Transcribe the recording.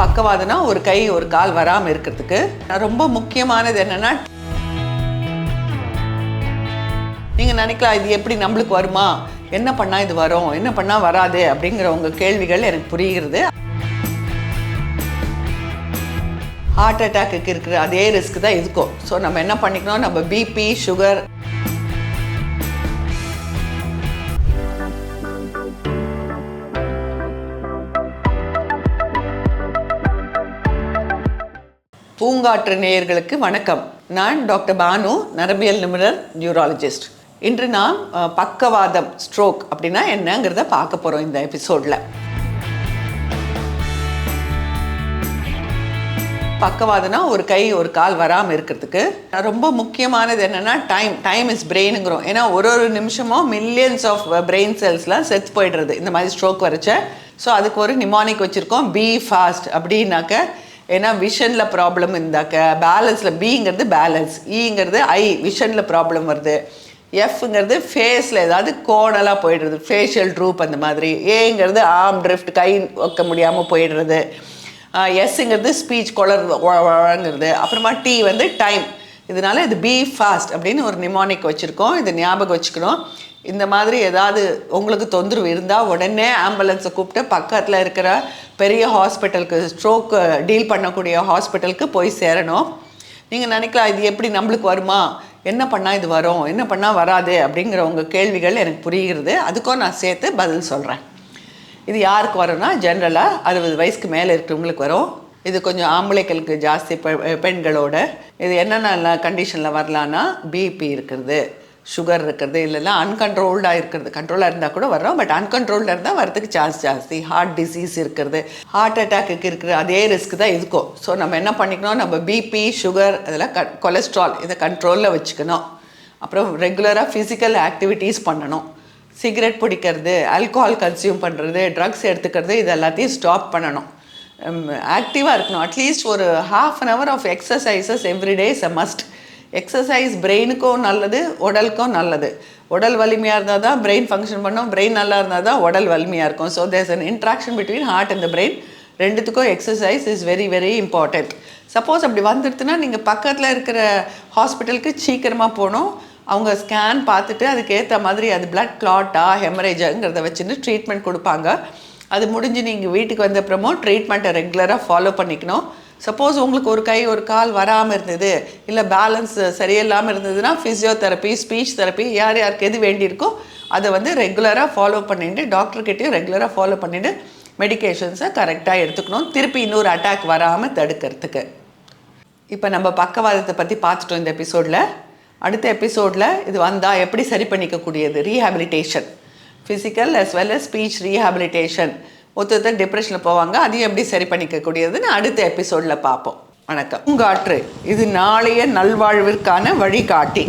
பக்கவாதனா ஒரு கை ஒரு கால் வராமல் இருக்கிறதுக்கு ரொம்ப முக்கியமானது என்னன்னா நீங்கள் நினைக்கலாம் இது எப்படி நம்மளுக்கு வருமா? என்ன பண்ணால் இது வரும்? என்ன பண்ணால் வராது? அப்படிங்கிற உங்கள் கேள்விகள் எனக்கு புரிகிறது. ஹார்ட் அட்டாக்கு இருக்கிற அதே ரிஸ்க் தான் இருக்கும் ஸோ நம்ம என்ன பண்ணிக்கணும்? நம்ம பிபி சுகர் பூங்காற்று நேயர்களுக்கு வணக்கம். நான் டாக்டர் பானு நரம்பியல் நிபுணர் நியூராலஜிஸ்ட். இன்று நாம் பக்கவாதம் ஸ்ட்ரோக் அப்படின்னா என்னங்கிறத பார்க்க போகிறோம் இந்த எபிசோடில். பக்கவாதம்னா ஒரு கை ஒரு கால் வராமல் இருக்கிறதுக்கு. ரொம்ப முக்கியமானது என்னென்னா டைம் டைம் இஸ் பிரெயினுங்கிறோம் ஏன்னா ஒரு ஒரு நிமிஷமும் மில்லியன்ஸ் ஆஃப் பிரெயின் செல்ஸ்லாம் செத்து போயிடுறது. இந்த மாதிரி ஸ்ட்ரோக் வரைச்ச ஸோ அதுக்கு ஒரு நிமானிக் வச்சுருக்கோம். பி ஃபாஸ்ட் அப்படின்னாக்க ஏன்னா விஷனில் ப்ராப்ளம் இருந்தாக்க பேலன்ஸில் பிங்கிறது பேலன்ஸ் ஈங்கிறது ஐ விஷனில் ப்ராப்ளம் வருது. எஃப்ங்கிறது ஃபேஸில் ஏதாவது கோணலாக போயிடுறது ஃபேஷியல் ட்ரூப் அந்த மாதிரி. ஏங்கிறது ஆர்ம் ட்ரிஃப்ட் கை வைக்க முடியாமல் போயிடுறது. எஸ்ஸுங்கிறது ஸ்பீச் குளர் வழங்குறது. அப்புறமா டி வந்து டைம் இதனால இது பி ஃபாஸ்ட் அப்படின்னு ஒரு நிமானிக் வச்சுருக்கோம். இது ஞாபகம் வச்சுக்கணும். இந்த மாதிரி ஏதாவது உங்களுக்கு தொந்தரவு இருந்தால் உடனே ஆம்புலன்ஸை கூப்பிட்டு பக்கத்தில் இருக்கிற பெரிய ஹாஸ்பிட்டலுக்கு ஸ்ட்ரோக்கு டீல் பண்ணக்கூடிய ஹாஸ்பிட்டலுக்கு போய் சேரணும். நீங்கள் நினைக்கலாம் இது எப்படி நம்மளுக்கு வருமா? என்ன பண்ணால் இது வரும்? என்ன பண்ணால் வராது? அப்படிங்கிற உங்கள் கேள்விகள் எனக்கு புரிகிறது. அதுக்கும் நான் சேர்த்து பதில் சொல்கிறேன் இது யாருக்கு வரும்னா ஜென்ரலாக அறுபது வயசுக்கு மேலே இருக்கிறவங்களுக்கு வரும். இது கொஞ்சம் ஆம்பளைகளுக்கு ஜாஸ்தி பெ- பெண்களோட. இது என்னென்ன கண்டிஷனில் வரலான்னா பிபி இருக்கிறது சுகர் இருக்கிறது இல்லைன்னா அன்கண்ட்ரோல்டாக இருக்கிறது கண்ட்ரோலாக இருந்தால் கூட வர்றோம் பட் அன்கண்ட்ரோல்டாக இருந்தால் வரதுக்கு சான்ஸ் ஜாஸ்தி. ஹார்ட் டிசீஸ் இருக்கிறது ஹார்ட் அட்டாக்கு இருக்கிற அதே ரிஸ்க் தான் இருக்கும் ஸோ நம்ம என்ன பண்ணிக்கணும்? நம்ம பிபி சுகர் அதெல்லாம் க கொலஸ்ட்ரால் இதை கண்ட்ரோலில் வச்சுக்கணும். அப்புறம் ரெகுலராக ஃபிசிக்கல் ஆக்டிவிட்டீஸ் பண்ணணும். சிகரெட் பிடிக்கிறது ஆல்கஹால் கன்சியூம் பண்ணுறது ட்ரக்ஸ் எடுத்துக்கிறது இது எல்லாத்தையும் ஸ்டாப் பண்ணணும். Um, ஆக்டிவாக இருக்கணும். அட்லீஸ்ட் ஒரு half an hour of exercises everyday is a must exercise பிரெயினுக்கும் நல்லது உடலுக்கும் நல்லது. உடல் வலிமையாக இருந்தால் தான் பிரெயின் ஃபங்க்ஷன் பண்ணும். பிரெயின் நல்லா இருந்தால் தான் உடல் வலிமையாக இருக்கும். So there's an interaction between heart and brain ரெண்டுத்துக்கும் exercise is very very important suppose அப்படி வந்துடுதுன்னா நீங்கள் பக்கத்தில் இருக்கிற ஹாஸ்பிட்டலுக்கு சீக்கிரமாக போகணும். அவங்க ஸ்கேன் பார்த்துட்டு அதுக்கேற்ற மாதிரி அது பிளட் கிளாட்டா ஹெமரேஜாங்கிறத வச்சுட்டு ட்ரீட்மெண்ட் கொடுப்பாங்க. அது முடிஞ்சு நீங்கள் வீட்டுக்கு வந்த அப்புறமும் ட்ரீட்மெண்ட்டை ரெகுலராக ஃபாலோ பண்ணிக்கணும். சப்போஸ் உங்களுக்கு ஒரு கை ஒரு கால் வராமல் இருந்தது இல்லை பேலன்ஸ் சரியில்லாமல் இருந்ததுன்னா ஃபிசியோதெரப்பி ஸ்பீச் தெரப்பி யார் யாருக்கு எது வேண்டியிருக்கோ அதை வந்து ரெகுலராக ஃபாலோ பண்ணிட்டு டாக்டர்கிட்டையும் ரெகுலராக ஃபாலோ பண்ணிவிட்டு மெடிக்கேஷன்ஸை கரெக்டாக எடுத்துக்கணும். திருப்பி இன்னொரு அட்டாக் வராமல் தடுக்கிறதுக்கு. இப்போ நம்ம பக்கவாதத்தை பற்றி பார்த்துட்டோம் இந்த எபிசோடில் அடுத்த எபிசோடில் இது வந்தால் எப்படி சரி பண்ணிக்கக்கூடியது? Rehabilitation physical as well as speech rehabilitation ஒருத்தர் டிப்ரெஷனில் போவாங்க. அதையும் எப்படி சரி பண்ணிக்கக்கூடியதுன்னு அடுத்த எபிசோடில் பார்ப்போம். வணக்கம். பூங்காற்று இது நாளைய நல்வாழ்விற்கான வழிகாட்டி.